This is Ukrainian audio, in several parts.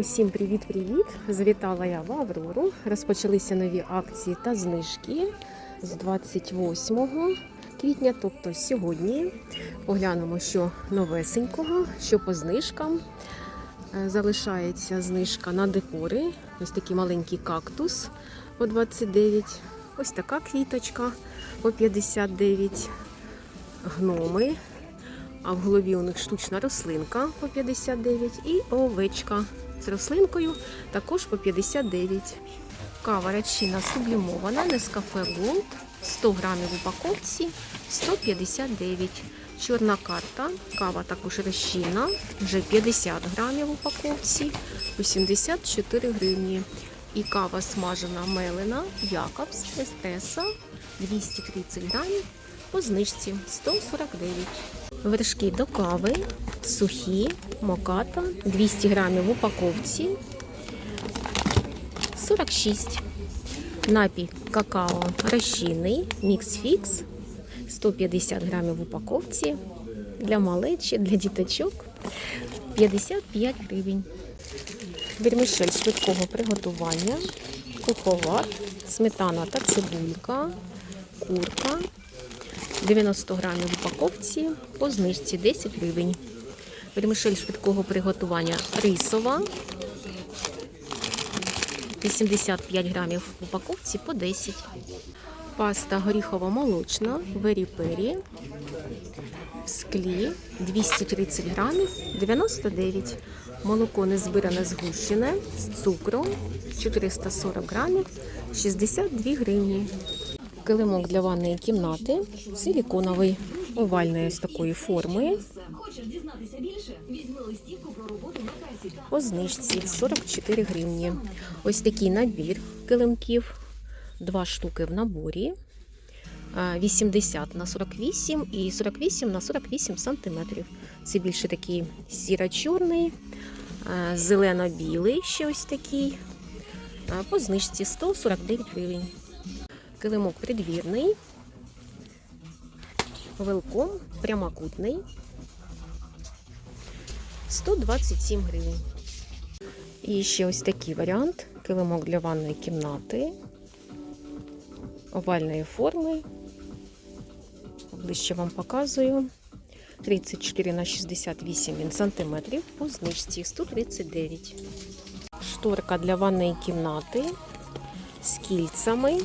Усім привіт-привіт! Завітала я в Аврору. Розпочалися нові акції та знижки з 28 квітня, тобто сьогодні. Поглянемо, що новесенького, що по знижкам. Е, Залишається знижка на декори. Ось такий маленький кактус по 29. Ось така квіточка по 59. Гноми. А в голові у них штучна рослинка по 59 і овечка з рослинкою також по 59. Кава рачина сублімована, Нескафе Gold, 100 грамів в упаковці 159. Чорна карта, кава також розчинна, вже 50 грамів в упаковці, 84 гривні. І кава смажена мелена, Якобс, Еспресо, 230 грамів по знижці 149. Вершки до кави, сухі, моката, 200 грамів в упаковці, 46. Напій какао розчинний, мікс-фікс, 150 грамів в упаковці, для малечі, для діточок, 55 гривень. Вермішель швидкого приготування, куповар, сметана та цибулька, курка, 90 грамів в упаковці по знижці 10 гривень. Вермішель швидкого приготування рисова. 85 грамів в упаковці по 10. Паста горіхово-молочна, вері-пері в склі 230 грамів 99. Молоко незбиране згущене з цукром 440 грамів 62 гривні. Килимок для ванної кімнати силіконовий, овальної ось такої форми. По знижці 44 гривні. Ось такий набір килимків, два штуки в наборі. 80 на 48 і 48 на 48 сантиметрів. Це більше такий сіро-чорний, зелено-білий ще ось такий. По знижці 149 гривень. Килимок придвірний, велком прямокутний. 127 гривень. І ще ось такий варіант. Килимок для ванної кімнати. Овальної форми. Ближче вам показую. 34 на 68 він сантиметрів по знижці 139. Шторка для ванної кімнати з кільцями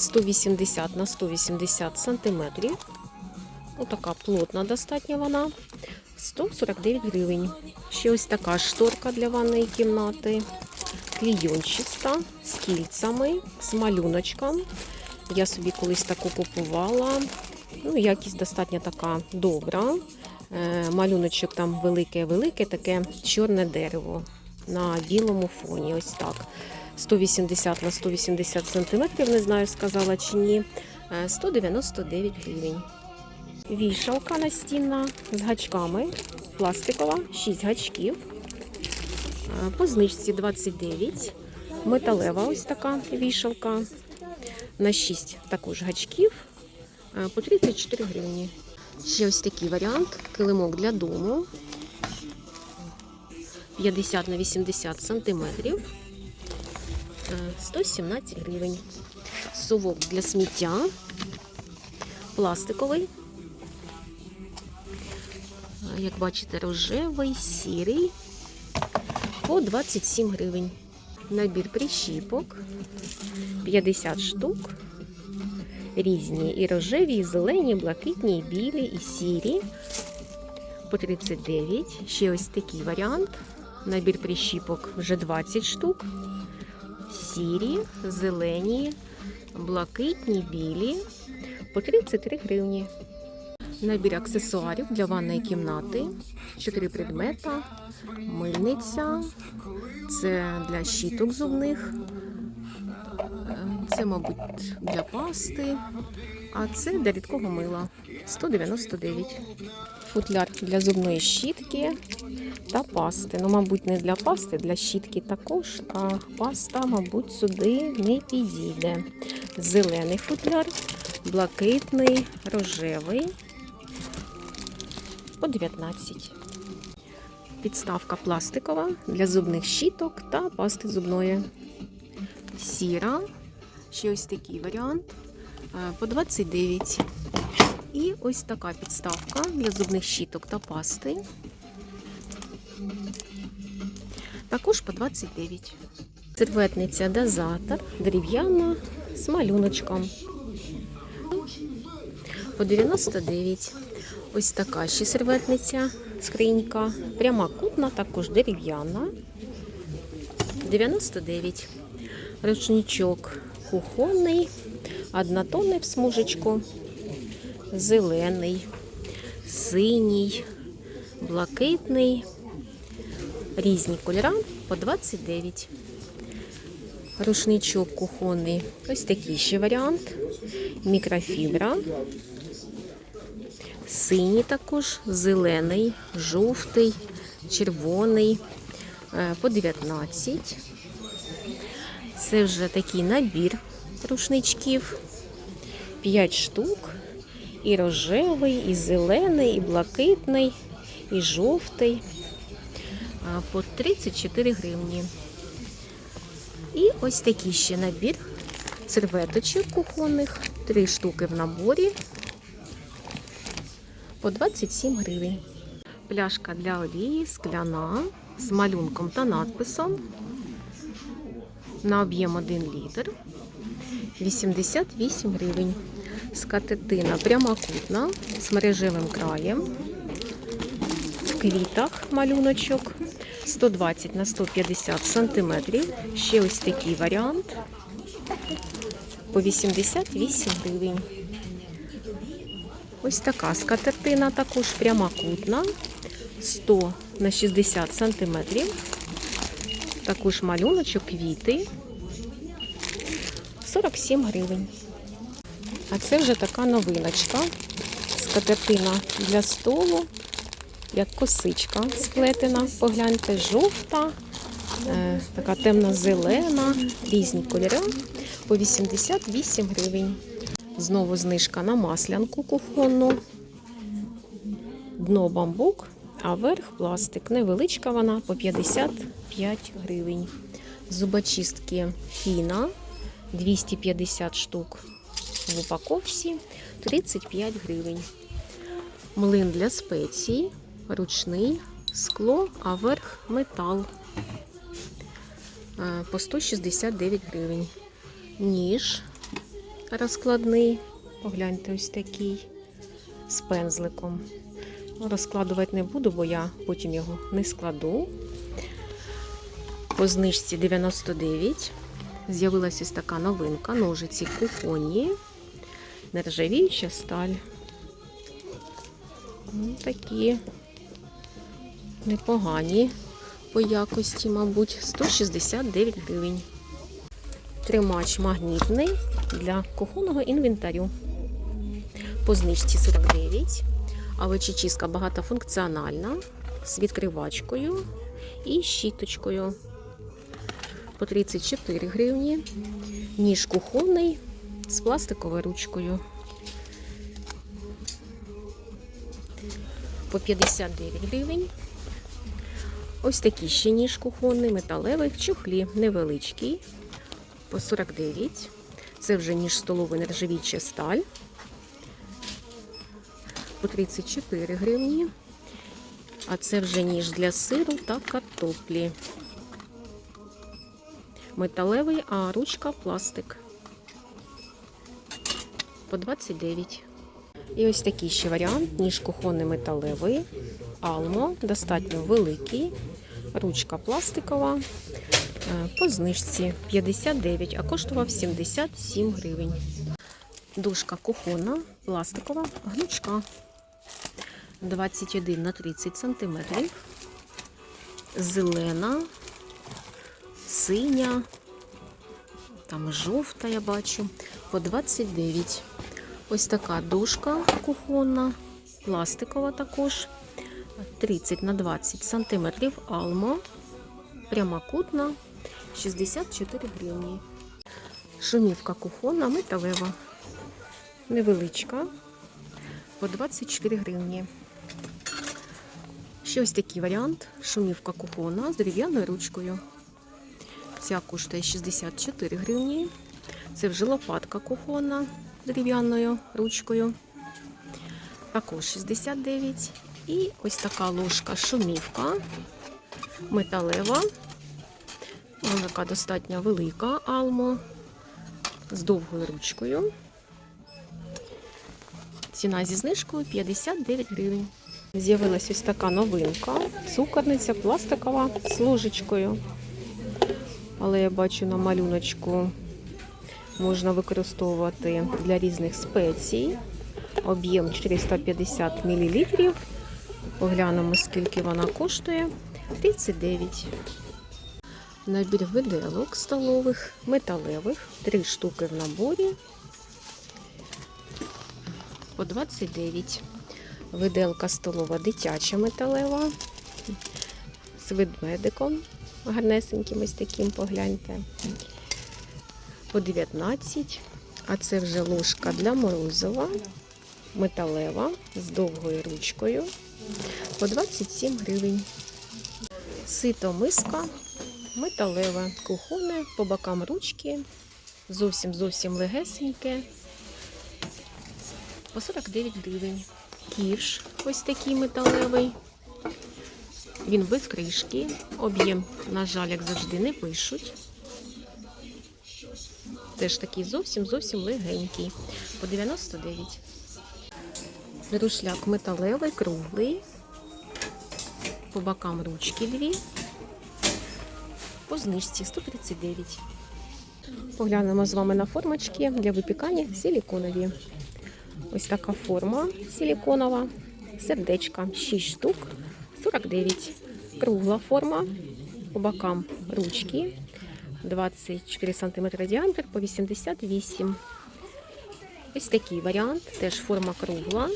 180 на 180 сантиметрів. Отака плотна достатньо вона. 149 гривень. Ще ось така шторка для ванної кімнати. Клійончиста з кільцями, з малюночком. Я собі колись таку купувала. Ну, якість достатньо така добра. Е, Малюночок там велике-велике, таке чорне дерево на білому фоні. Ось так. 180 на 180 сантиметрів, не знаю, сказала чи ні. Е, 199 гривень. Вішалка настінна з гачками. Пластикова, 6 гачків. Е, По знижці 29. Металева ось така вішалка. На 6 також гачків. Е, По 34 гривні. Ще ось такий варіант. Килимок для дому. 50 на 80 сантиметрів. Е, 117 гривень. Совок для сміття. Пластиковий. Як бачите, рожевий, сірий по 27 гривень. Набір прищіпок 50 штук. Різні і рожеві, і зелені, і блакитні, і білі, і сірі. По 39. Ще ось такий варіант. Набір прищіпок вже 20 штук. Сірі, зелені, блакитні, білі. По 33 гривні. Набір аксесуарів для ванної кімнати. Чотири предмета. Мильниця. Це для щіток зубних. Е, Це, мабуть, для пасти. А це для рідкого мила. 199. Футляр для зубної щітки та пасти. Ну, мабуть, не для пасти, для щітки також, а паста, мабуть, сюди не підійде. Зелений футляр, блакитний, рожевий по 19. підставка пластикова для зубних щіток та пасти зубної. Сіра. Ще ось такий варіант по 29. І ось така підставка для зубних щіток та пасти. Також по 29. Серветниця дозатор дерев'яна з малюночком. По 99. Ось така ще серветниця, скринька. Прямокутна, також дерев'яна. 99. Рушничок кухонний, однотонний в смужечку, зелений, синій, блакитний. Різні кольори по 29. Рушничок кухонний. Ось такий ще варіант. Мікрофібра. Синій також, зелений, жовтий, червоний. Е, По 19. Це вже такий набір рушничків. 5 штук. І рожевий, і зелений, і блакитний, і жовтий. По 34 гривні. І ось такий ще набір серветочок кухонних. Три штуки в наборі. По 27 гривень. Пляшка для олії скляна з малюнком та надписом на об'єм 1 літр 88 гривень. Скатертина прямокутна з мережевим краєм. В квітах малюночок 120 на 150 сантиметрів. Ще ось такий варіант по 88 гривень. Ось така скатертина також прямокутна 100 на 60 сантиметрів. Також малюночок квіти 47 гривень. А це вже така новиночка. Скатертина для столу, як косичка сплетена. Погляньте, жовта, е, така темно-зелена, різні кольори по 88 гривень. Знову знижка на маслянку кухонну. Дно бамбук, а верх пластик. Невеличка вона по 55 гривень. Зубочистки фіна 250 штук в упаковці 35 гривень. Млин для спецій, ручний, скло, а верх метал Е, по 169 гривень. Ніж розкладний, погляньте, ось такий з пензликом. Ну, Розкладувати не буду, бо я потім його не складу. По знижці 99. З'явилася ось така новинка. Ножиці кухонні, нержавіюча сталь. Ну, такі непогані по якості, мабуть, 169 гривень. Тримач магнітний для кухонного інвентарю. По знижці 49. А вечічіска багатофункціональна з відкривачкою і щіточкою. По 34 гривні. Ніж кухонний з пластиковою ручкою. По 59 гривень. Ось такий ще ніж кухонний, металевий, в чохлі невеличкий. По 49. Це вже ніж столовий нержавіча сталь. По 34 гривні. А це вже ніж для сиру та картоплі. Металевий, а ручка пластик. По 29. І ось такий ще варіант. Ніж кухонний металевий. Алмо, достатньо великий. Ручка пластикова. Е, По знижці 59, а коштував 77 гривень. Дужка кухонна, пластикова, гнучка. 21 на 30 сантиметрів. Зелена, синя, там жовта, я бачу, по 29. Ось така дужка кухонна, пластикова також. 30 на 20 сантиметрів алмо, прямокутна, 64 гривні. Шумівка кухонна, металева, невеличка, по 24 гривні. Ще ось такий варіант. Шумівка кухона з дерев'яною ручкою. Ця коштує 64 гривні. Це вже лопатка кухонна дерев'яною ручкою. Також 69. І ось така ложка шумівка металева. Вона така достатньо велика алмо з довгою ручкою. Ціна зі знижкою 59 гривень. З'явилась ось така новинка. Цукорниця пластикова з ложечкою. Але я бачу на малюночку можна використовувати для різних спецій. Об'єм 450 мл. Поглянемо, скільки вона коштує. 39. Набір виделок столових, металевих, 3 штуки в наборі. По 29. Виделка столова дитяча металева. З ведмедиком. Гарнесеньким ось таким, погляньте. По 19. А це вже ложка для морозива. Металева з довгою ручкою. По 27 гривень. Сито миска металеве, кухонне, по бокам ручки. Зовсім зовсім легесеньке. По 49 гривень. Ківш ось такий металевий. Він без кришки. Об'єм, на жаль, як завжди, не пишуть. Теж такий зовсім зовсім легенький. По 99. Рушляк металевий, круглий. По бокам ручки дві. По знижці 139. Поглянемо з вами на формочки для випікання силіконові. Ось така форма силіконова. Сердечка 6 штук, 49. Кругла форма. По бокам ручки. 24 см діаметр по 88. Ось такий варіант. Теж форма кругла.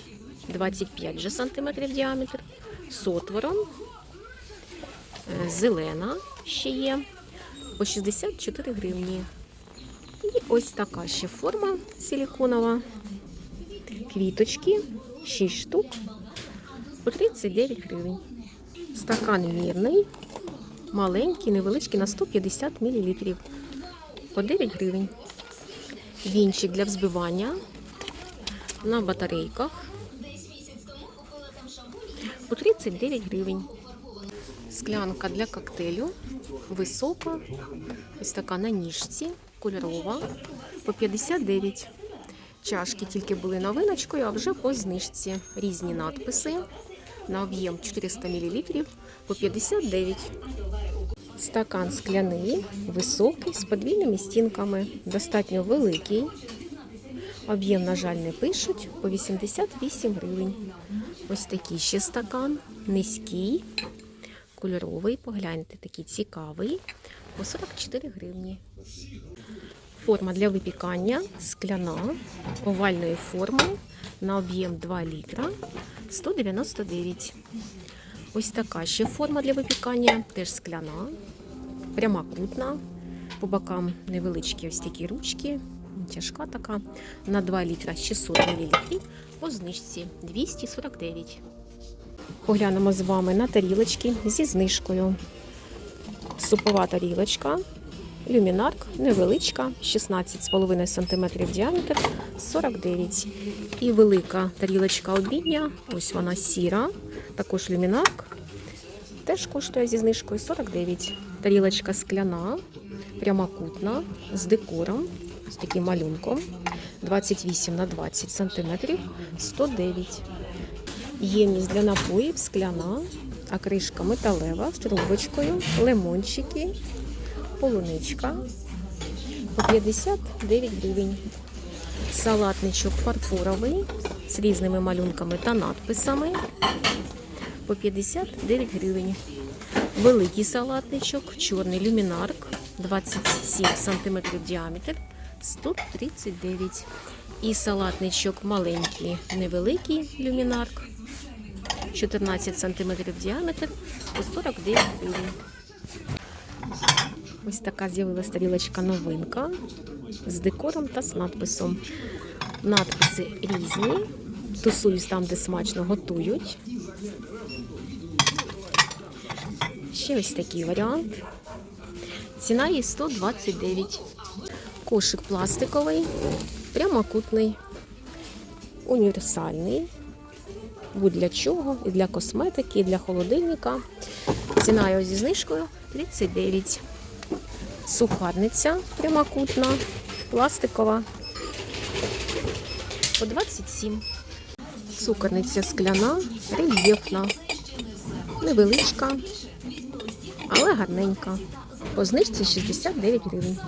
25 же сантиметрів діаметр. З отвором. Е, Зелена ще є. По 64 гривні. І ось така ще форма силіконова. Квіточки 6 штук по 39 гривень. Стакан мірний, маленький, невеличкий на 150 мл. По 9 гривень. Вінчик для взбивання на батарейках. По 39 гривень. Склянка для коктейлю. Висока. Ось така на ніжці, кольорова. По 59. Чашки тільки були новиночкою, а вже по знижці. Різні надписи. На об'єм 400 мл по 59. Стакан скляний, високий, з подвійними стінками. Достатньо великий. Об'єм, на жаль, не пишуть, по 88 гривень. Ось такий ще стакан, низький, кольоровий. Погляньте, такий цікавий, по 44 гривні. Форма для випікання скляна, овальної форми на об'єм 2 літра 199. Ось така ще форма для випікання, теж скляна, прямокутна. По бокам невеличкі ось такі ручки, тяжка така. На 2 літра 600 мл по знижці 249. Поглянемо з вами на тарілочки зі знижкою. Супова тарілочка Люмінарк невеличка, 16,5 см діаметр, 49. І велика тарілочка обідня, ось вона сіра, також люмінарк. Теж коштує зі знижкою 49. Тарілочка скляна, прямокутна, з декором, з таким малюнком. 28 на 20 см, 109. Ємність для напоїв скляна, а кришка металева з трубочкою, лимончики полуничка по 59 гривень. Салатничок фарфоровий з різними малюнками та надписами по 59 гривень. Великий салатничок, чорний люмінарк 27 см діаметр 139. І салатничок маленький, невеликий люмінарк 14 см діаметр по 49 гривень. Ось така з'явилася тарілочка новинка з декором та з надписом. Надписи різні. Тусуюсь там, де смачно готують. Ще ось такий варіант. Ціна її 129. Кошик пластиковий, прямокутний, універсальний. Будь для чого, і для косметики, і для холодильника. Ціна його зі знижкою 39. Сухарниця прямокутна, пластикова по 27. Сукарниця скляна, рельєфна, невеличка, але гарненька. По знижці 69 гривень.